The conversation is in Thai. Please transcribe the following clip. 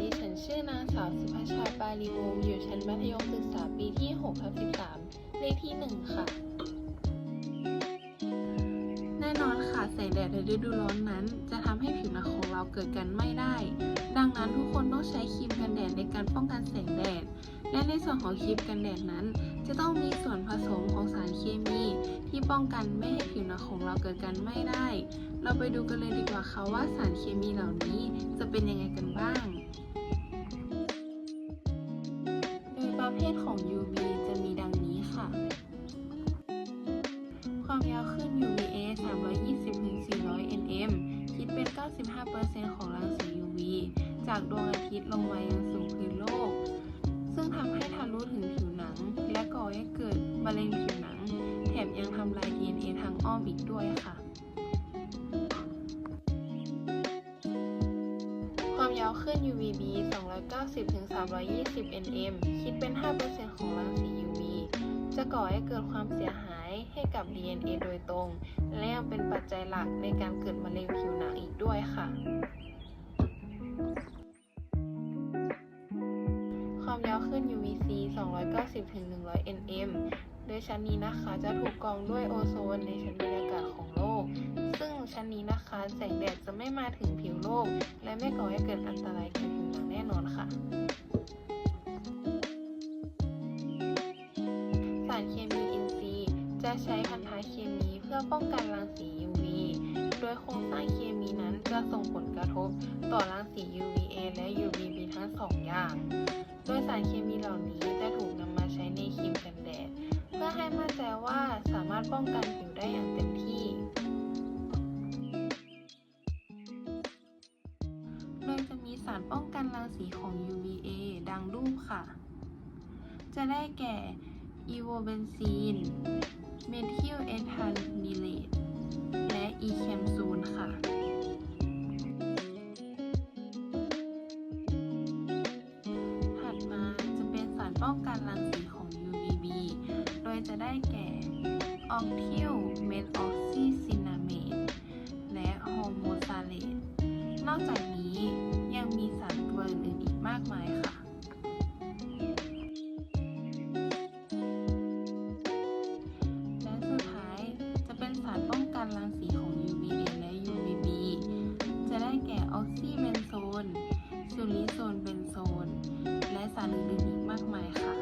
ดิฉันชื่อนางสาวสุภาชาปาลีวงศ์อยู่ชั้นมัธยมศึกษาปีที่6ทับ13 เลขที่ 1 ค่ะ แน่นอนค่ะ แสงแดดในฤดูร้อนนั้น จะทำให้ผิวหนังของเราเกิดการไหม้ได้ ดังนั้นทุกคนต้องใช้ครีมกันแดดในการป้องกันแสงแดด และในส่วนของครีมกันแดดนั้น จะต้องมีส่วนผสมของสารเคมีที่ป้องกันไม่ให้ผิวหนังของเราเกิดการไหม้ได้ เราไปดูกันเลยดีกว่าค่ะว่าสารเคมีเหล่านี้จะเป็นยังไง UV จะมีดังนี้ค่ะ ความยาวคลื่น UVA 320-400 nm คิดเป็น 95%ของรังสี UV จากดวงอาทิตย์ลงมายังสู่พื้นโลก ซึ่งทำให้ทะลุถึงผิวหนัง และก่อให้เกิดมะเร็งผิวหนัง แถมยังทำลาย DNA ทางอ้อมอีกด้วยค่ะ ความยาวคลื่น UVB 290-320 nm คิดเป็น 5%ของรังสี UV จะก่อให้เกิดความเสียหายให้กับ DNA โดยตรง และยังเป็นปัจจัยหลักในการเกิดมะเร็งผิวหนังอีกด้วยค่ะ ความยาวคลื่น UVC 290-100 nm โดยชั้นนี้นะคะจะถูกกรองด้วยโอโซนในชั้นบรรยากาศของโลก ซึ่งชั้นนี้นะคะแสงแดดจะไม่มาถึงผิวโลก และไม่ก่อให้เกิดอันตรายแก่ผิวหนังแน่นอนค่ะ สารเคมีอินทรีย์ จะใช้พันธะเคมีเพื่อป้องกันรังสี UV โดยโครงสร้างเคมีนั้นจะส่งผลกระทบต่อรังสี UVA และ UVB ทั้งสองอย่าง โดยสารเคมีเหล่านี้จะถูกนำมา นใจว่าสามารถป้องกันผิวได้อย่างเต็มที่ โดยจะมีสารป้องกันรังสีของ UVA ดังรูปค่ะ จะได้แก่อีโวเบนซีน เมทิลเอทานนิเลต และอีแคมซูนค่ะถัดมาจะเป็นสารป้องกันรัง จะได้แก่ออกทิลเมทออกซิซินาเมตและโฮโมซาเลตนอกจากนี้ยังมีสารตัวอื่นอีกมากมายค่ะและสุดท้ายจะเป็นสารป้องกันรังสีของ UV และ UVB จะได้แก่ออซิเบนโซนซูลิโซนเบนโซน และสารอื่นอีกมากมายค่ะ